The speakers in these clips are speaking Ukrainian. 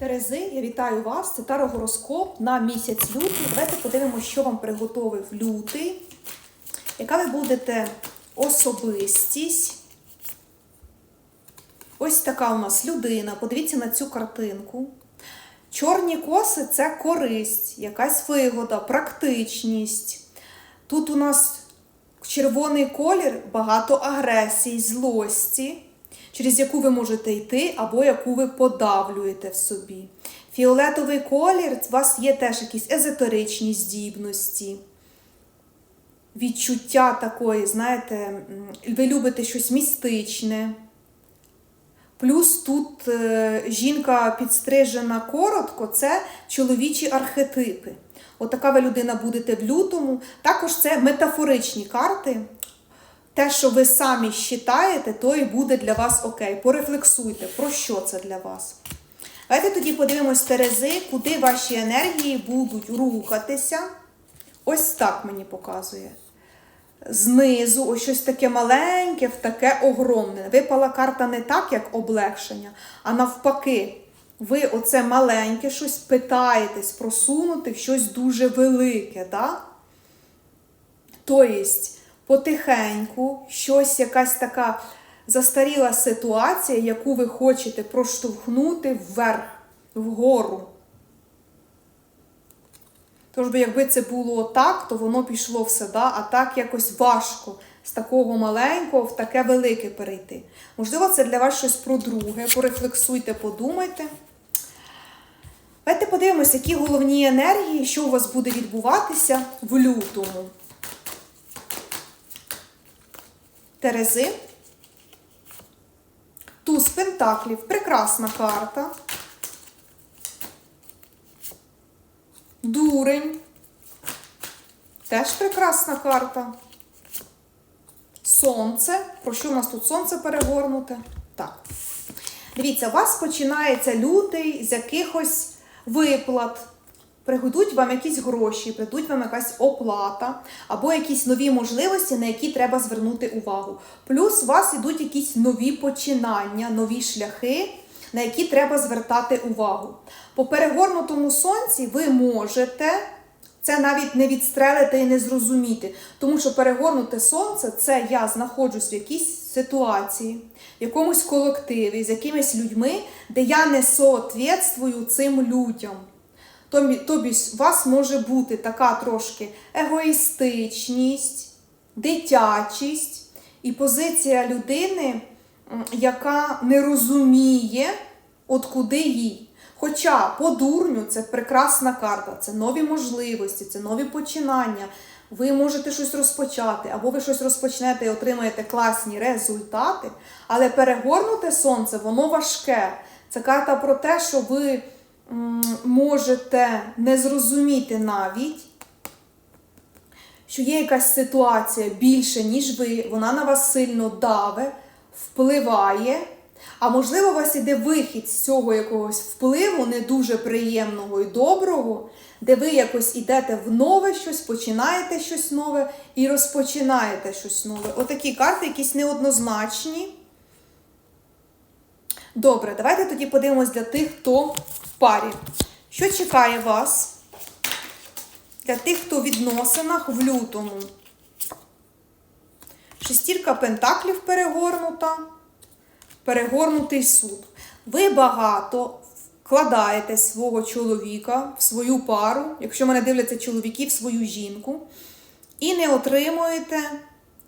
Терези, я вітаю вас. Це тарогороскоп на місяць лютий. Давайте подивимося, що вам приготовив лютий. Яка ви будете особистість? Ось така у нас людина. Подивіться на цю картинку. Чорні коси це користь, якась вигода, практичність. Тут у нас червоний колір, багато агресії, злості, через яку ви можете йти, або яку ви подавлюєте в собі. Фіолетовий колір, у вас є теж якісь езотеричні здібності, відчуття такої, знаєте, ви любите щось містичне. Плюс тут е, жінка підстрижена коротко, це чоловічі архетипи. Отака ви людина будете в лютому. Також це метафоричні карти. Те, що ви самі вважаєте, то і буде для вас окей. Порефлексуйте, про що це для вас. Давайте тоді подивимось Терези, куди ваші енергії будуть рухатися. Ось так мені показує. Знизу, ось щось таке маленьке, в таке огромне. Випала карта не так, як облегшення, а навпаки, ви оце маленьке щось питаєтесь просунути в щось дуже велике. Да? Тобто, потихеньку, щось, якась така застаріла ситуація, яку ви хочете проштовхнути вверх, вгору. Тож би, якби це було так, то воно пішло все, да? а так якось важко з такого маленького в таке велике перейти. Можливо, це для вас щось про друге. Порефлексуйте, подумайте. Давайте подивимося, які головні енергії, що у вас буде відбуватися в лютому. Терези. Туз Пентаклів. Прекрасна карта. Дурень. Теж прекрасна карта. Сонце. Про що у нас тут сонце перегорнуте? Так. Дивіться, у вас починається лютий з якихось виплат. Пригодуть вам якісь гроші, прийдуть вам якась оплата, або якісь нові можливості, на які треба звернути увагу. Плюс у вас йдуть якісь нові починання, нові шляхи, на які треба звертати увагу. По перегорнутому сонці ви можете це навіть не відстрелити і не зрозуміти. Тому що перегорнуте сонце це я знаходжусь в якійсь ситуації, в якомусь колективі, з якимись людьми, де я не соответствую цим людям. Тобі, у вас може бути така трошки егоїстичність, дитячість і позиція людини, яка не розуміє, от куди їй. Хоча по дурню це прекрасна карта, це нові можливості, це нові починання. Ви можете щось розпочати, або ви щось розпочнете і отримаєте класні результати, але перегорнуте сонце, воно важке. Це карта про те, що ви можете не зрозуміти навіть, що є якась ситуація більше, ніж ви, вона на вас сильно даве, впливає. А можливо, у вас іде вихід з цього якогось впливу, не дуже приємного і доброго, де ви якось ідете в нове щось, починаєте щось нове і розпочинаєте щось нове. Отакі карти якісь неоднозначні. Добре, давайте тоді подивимось для тих, хто в парі. Що чекає вас? Для тих, хто в відносинах в лютому. Шестірка пентаклів перегорнута перегорнутий суд. Ви багато вкладаєте свого чоловіка в свою пару, якщо мене дивляться чоловіки, в свою жінку, і не отримуєте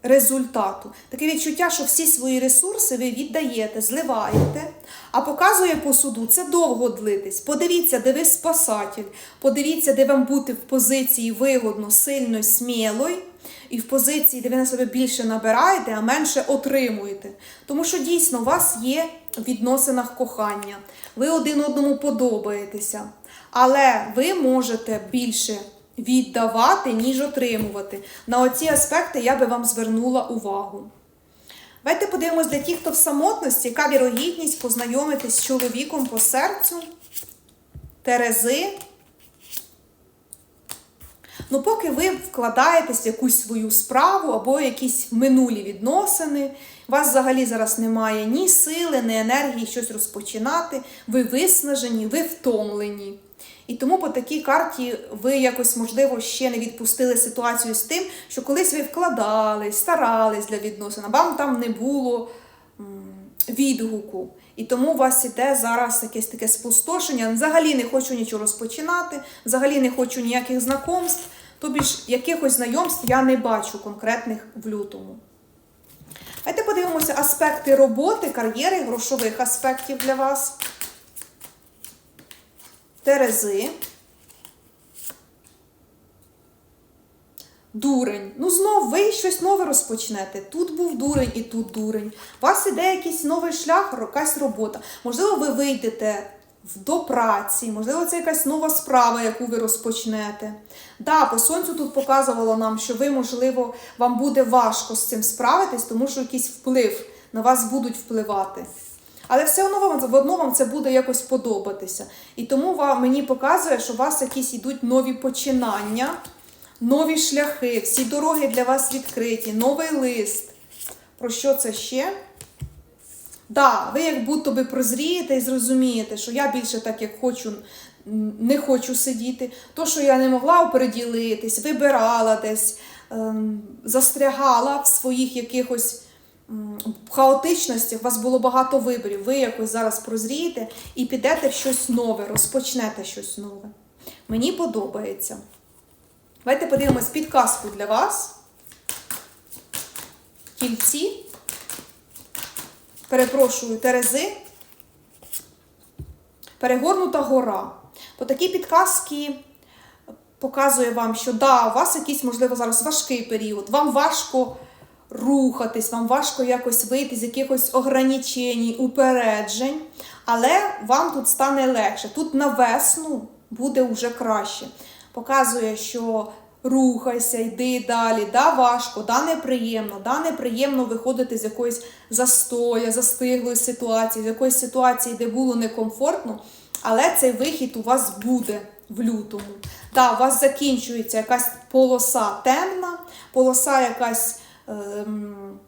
результату. Таке відчуття, що всі свої ресурси ви віддаєте, зливаєте, а показує по суду, це довго длитись. Подивіться, де ви спасатель, подивіться, де вам бути в позиції вигодно, сильно, смілої, і в позиції, де ви на себе більше набираєте, а менше отримуєте. Тому що дійсно у вас є в відносинах кохання, ви один одному подобаєтеся, але ви можете більше віддавати, ніж отримувати. На оці аспекти я би вам звернула увагу. Давайте подивимось для тих, хто в самотності, яка вірогідність познайомитись з чоловіком по серцю, Терези. Ну, поки ви вкладаєтесь в якусь свою справу або якісь минулі відносини, у вас взагалі зараз немає ні сили, ні енергії щось розпочинати, ви виснажені, ви втомлені. І тому по такій карті ви якось, можливо, ще не відпустили ситуацію з тим, що колись ви вкладались, старались для відносин, а вам там не було відгуку. І тому у вас іде зараз якесь таке спустошення. Взагалі не хочу нічого розпочинати, взагалі не хочу ніяких знакомств. Тобі ж якихось знайомств я не бачу конкретних в лютому. Давайте подивимося аспекти роботи, кар'єри, грошових аспектів для вас. Терези. Дурень. Ну, знов ви щось нове розпочнете. Тут був дурень і тут дурень. У вас іде якийсь новий шлях, якась робота. Можливо, ви вийдете до праці, можливо, це якась нова справа, яку ви розпочнете. Да, по сонцю тут показувало нам, що ви, можливо, вам буде важко з цим справитись, тому що якийсь вплив на вас будуть впливати. Але все одно вам водно вам це буде якось подобатися. І тому вам, мені показує, що у вас якісь йдуть нові починання, нові шляхи, всі дороги для вас відкриті, новий лист. Про що це ще? Да, ви як будто би прозрієте і зрозумієте, що я більше так, як хочу, не хочу сидіти. То, що я не могла оприділитись, вибирала десь, ем, застрягала в своїх якихось м, хаотичностях, у вас було багато виборів. Ви якось зараз прозрієте і підете в щось нове, розпочнете щось нове. Мені подобається. Давайте подивимось підказку для вас. Кільці. Перепрошую, Терези. Перегорнута гора. По такій підказки показує вам, що да, у вас якийсь, можливо, зараз важкий період, вам важко рухатись, вам важко якось вийти з якихось ограничень, упереджень, але вам тут стане легше. Тут на весну буде вже краще. Показує, що рухайся, йди далі, да, важко, да, неприємно, да, неприємно виходити з якоїсь застоя, застиглої ситуації, з якоїсь ситуації, де було некомфортно, але цей вихід у вас буде в лютому. Да, у вас закінчується якась полоса темна, полоса якась. Ем,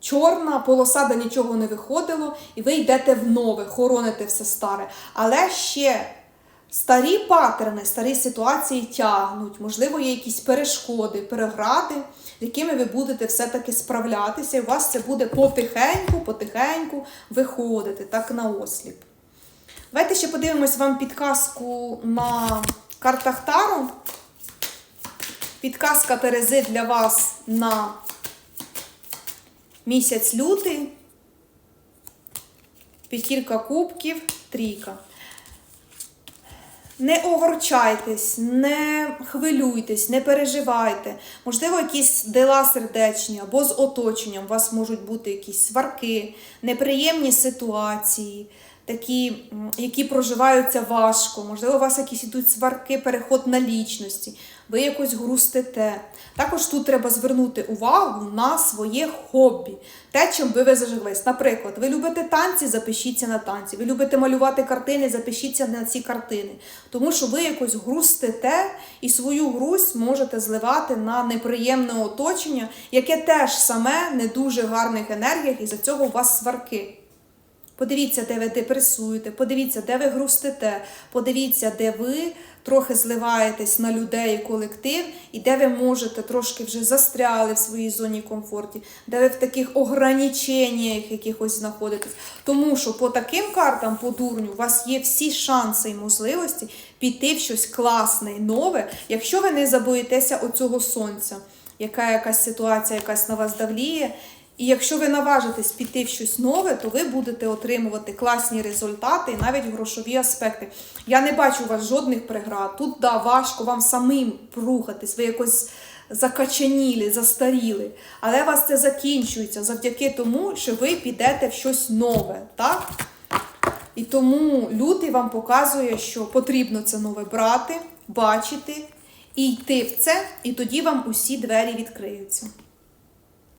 чорна полоса, де нічого не виходило, і ви йдете в нове, хороните все старе. Але ще старі паттерни, старі ситуації тягнуть, можливо, є якісь перешкоди, перегради, з якими ви будете все-таки справлятися, і у вас це буде потихеньку, потихеньку виходити, так на осліп. Давайте ще подивимось вам підказку на картах Таро. Підказка Терези для вас на місяць лютий. П'ятірка кубків, трійка. Не огорчайтесь, не хвилюйтесь, не переживайте. Можливо, якісь дела сердечні або з оточенням. У вас можуть бути якісь сварки, неприємні ситуації, такі, які проживаються важко. Можливо, у вас якісь ідуть сварки, переход на лічності, ви якось грустите. Також тут треба звернути увагу на своє хобі, те, чим би ви зажиглись. Наприклад, ви любите танці, запишіться на танці. Ви любите малювати картини, запишіться на ці картини. Тому що ви якось грустите і свою грусть можете зливати на неприємне оточення, яке теж саме не дуже гарних енергіях, і за цього у вас сварки. Подивіться, де ви депресуєте, подивіться, де ви грустите, подивіться, де ви трохи зливаєтесь на людей і колектив, і де ви можете трошки вже застряли в своїй зоні комфорту, де ви в таких ограниченнях якихось знаходитесь. Тому що по таким картам, по дурню, у вас є всі шанси і можливості піти в щось класне і нове, якщо ви не забоїтеся оцього сонця, яка якась ситуація, якась на вас давліє. І якщо ви наважитесь піти в щось нове, то ви будете отримувати класні результати і навіть грошові аспекти. Я не бачу у вас жодних преград. Тут да, важко вам самим рухатись, ви якось закачанілі, застаріли. Але у вас це закінчується завдяки тому, що ви підете в щось нове. так? І тому лютий вам показує, що потрібно це нове брати, бачити і йти в це, і тоді вам усі двері відкриються.